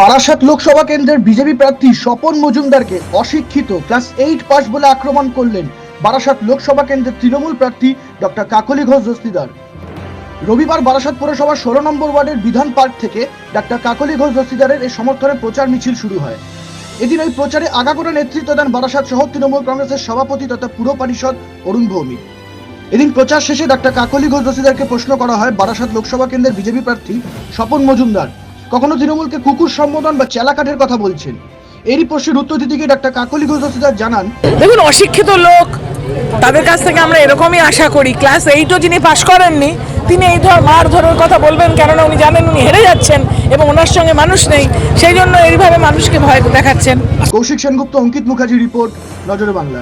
বারাসাত লোকসভা কেন্দ্রের বিজেপি প্রার্থী স্বপন মজুমদারকে অশিক্ষিত ক্লাস এইট পাস বলে আক্রমণ করলেন বারাসাত লোকসভা কেন্দ্রের তৃণমূল প্রার্থী ডক্টর কাকলি ঘোষ দস্তিদার। রবিবার বারাসাত পৌরসভার ষোলো নম্বর ওয়ার্ডের বিধান পার্ক থেকে ডাক্তার কাকলি ঘোষ দস্তিদারের এই সমর্থনে প্রচার মিছিল শুরু হয়। এদিন ওই প্রচারে আগাগোড়া নেতৃত্ব দেন বারাসাত সহ তৃণমূল কংগ্রেসের সভাপতি তথা পুর পরিষদ অরুণ ভৌমিক। এদিন প্রচার শেষে ডাক্তার কাকলি ঘোষ দস্তিদারকে প্রশ্ন করা হয় বারাসাত লোকসভা কেন্দ্রের বিজেপি প্রার্থী স্বপন মজুমদার। কখনো তৃণমূলকে কুকুর সম্বোধন বা চেলাকাঠের কথা বলছেন? এরই প্রশ্নের উত্তর দিতে গিয়ে ডাক্তার কাকলি ঘোষ দস্তিদার জানান দেখুন অশিক্ষিত লোক তাদের কাছ থেকে আমরা এরকমই আশা করি। ক্লাস এইটও যিনি পাশ করেননি তিনি এই ধর মার ধরার কথা বলবেন কেননা উনি জানেন উনি হেরে যাচ্ছেন এবং ওনার সঙ্গে মানুষ নেই। সেই জন্য এইভাবে মানুষকে ভয় দেখাচ্ছেন। কৌশিক সেনগুপ্ত অঙ্কিত মুখার্জি রিপোর্ট নজরে বাংলা।